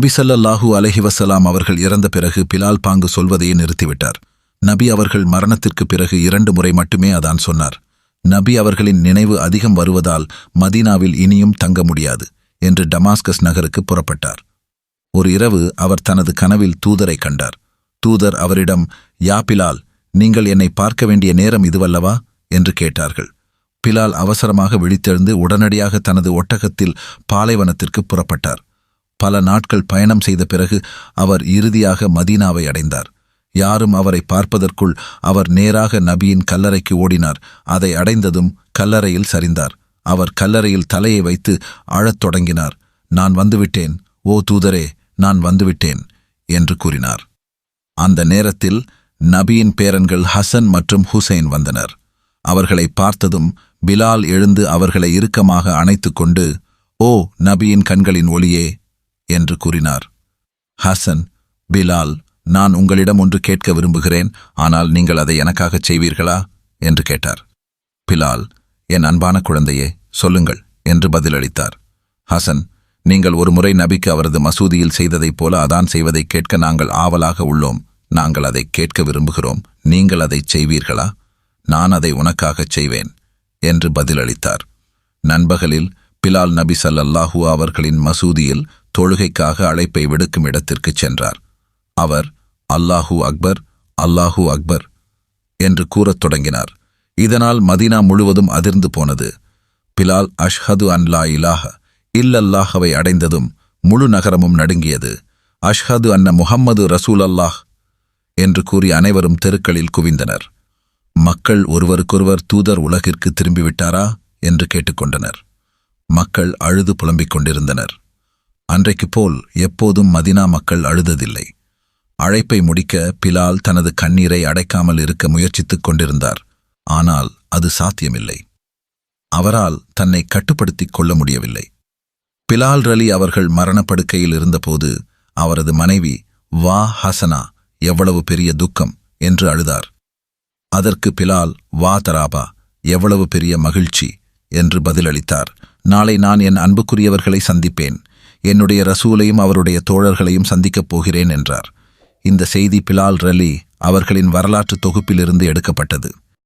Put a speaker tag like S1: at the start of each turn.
S1: நபி ஸல்லல்லாஹு அவர்கள் இறந்த பிறகு பிலால் பாங்கு சொல்வதையே நிறுத்திவிட்டார். நபி அவர்கள் மரணத்திற்கு பிறகு இரண்டு முறை மட்டுமே அதான் சொன்னார். நபி அவர்களின் நினைவு அதிகம் வருவதால் மதீனாவில் இனியும் தங்க முடியாது என்று டமாஸ்கஸ் நகருக்கு புறப்பட்டார். ஒரு இரவு அவர் தனது கனவில் தூதரை கண்டார். தூதர் அவரிடம் யா பிலால் நீங்கள் என்னை பார்க்க வேண்டிய நேரம் இதுவல்லவா? என்று கேட்டார்கள். பிலால் அவசரமாக விழித்தெழுந்து உடனடியாக தனது ஒட்டகத்தில் பாலைவனத்திற்கு புறப்பட்டார். பல நாட்கள் பயணம் செய்த பிறகு அவர் இறுதியாக மதீனாவை அடைந்தார். யாரும் அவரை பார்ப்பதற்குள் அவர் நேராக நபியின் கல்லறைக்கு ஓடினார். அதை அடைந்ததும் கல்லறையில் சரிந்தார். அவர் கல்லறையில் தலையை வைத்து அழத் தொடங்கினார். நான் வந்துவிட்டேன். ஓ தூதரே நான் வந்துவிட்டேன் என்று கூறினார். அந்த நேரத்தில் நபியின் பேரன்கள் ஹசன் மற்றும் ஹுசைன் வந்தனர். அவர்களை பார்த்ததும் பிலால் எழுந்து அவர்களை இறுக்கமாக அணைத்து கொண்டு ஓ நபியின் கண்களின் ஒளியே என்று கூறினார். ஹசன் பிலால் நான் உங்களிடம் ஒன்று கேட்க விரும்புகிறேன். ஆனால் நீங்கள் அதை எனக்காகச் செய்வீர்களா? என்று கேட்டார். பிலால் என் அன்பான குழந்தையே சொல்லுங்கள் என்று பதிலளித்தார். ஹசன் நீங்கள் ஒரு முறை நபிக்கு அவரது மசூதியில் செய்ததைப் போல அதான் செய்வதை கேட்க நாங்கள் ஆவலாக உள்ளோம். நாங்கள் அதை கேட்க விரும்புகிறோம். நீங்கள் அதைச் செய்வீர்களா? நான் அதை உனக்காகச் செய்வேன் என்று பதிலளித்தார். நண்பகலில் பிலால் நபி சல்லல்லாஹூ அவர்களின் மசூதியில் தொழுகைக்காக அழைப்பை விடுக்கும் இடத்திற்குச் சென்றார். அவர் அல்லாஹூ அக்பர் அல்லாஹூ அக்பர் என்று கூறத் தொடங்கினார். இதனால் மதீனா முழுவதும் அதிர்ந்து போனது. பிலால் அஷ்ஹது அன்லா இலாஹ இல்லல்லாஹவை அடைந்ததும் முழு நகரமும் நடுங்கியது. அஷ்ஹது அன்ன முஹம்மது ரசூல் அல்லாஹ் என்று கூறி அனைவரும் தெருக்களில் குவிந்தனர். மக்கள் ஒருவருக்கொருவர் தூதர் உலகிற்கு திரும்பிவிட்டாரா? என்று கேட்டுக்கொண்டனர் மக்கள் அழுது புலம்பிக் கொண்டிருந்தனர். அன்றைக்குப் போல் எப்போதும் மதினா மக்கள் அழுததில்லை. அழைப்பை முடிக்க பிலால் தனது கண்ணீரை அடைக்காமல் இருக்க முயற்சித்துக் கொண்டிருந்தார். ஆனால் அது சாத்தியமில்லை. அவரால் தன்னை கட்டுப்படுத்திக் கொள்ள முடியவில்லை. பிலால் ரலி அவர்கள் மரணப்படுக்கையில் இருந்தபோது அவரது மனைவி வா ஹசனா எவ்வளவு பெரிய துக்கம் என்று அழுதார். அதற்கு பிலால் வா தராபா எவ்வளவு பெரிய மகிழ்ச்சி என்று பதிலளித்தார். நாளை நான் என் அன்புக்குரியவர்களை சந்திப்பேன். என்னுடைய ரசூலையும் அவருடைய தோழர்களையும் சந்திக்கப் போகிறேன் என்றார். இந்த செய்தி பிலால் ரலி அவர்களின் வரலாற்று தொகுப்பிலிருந்து எடுக்கப்பட்டது.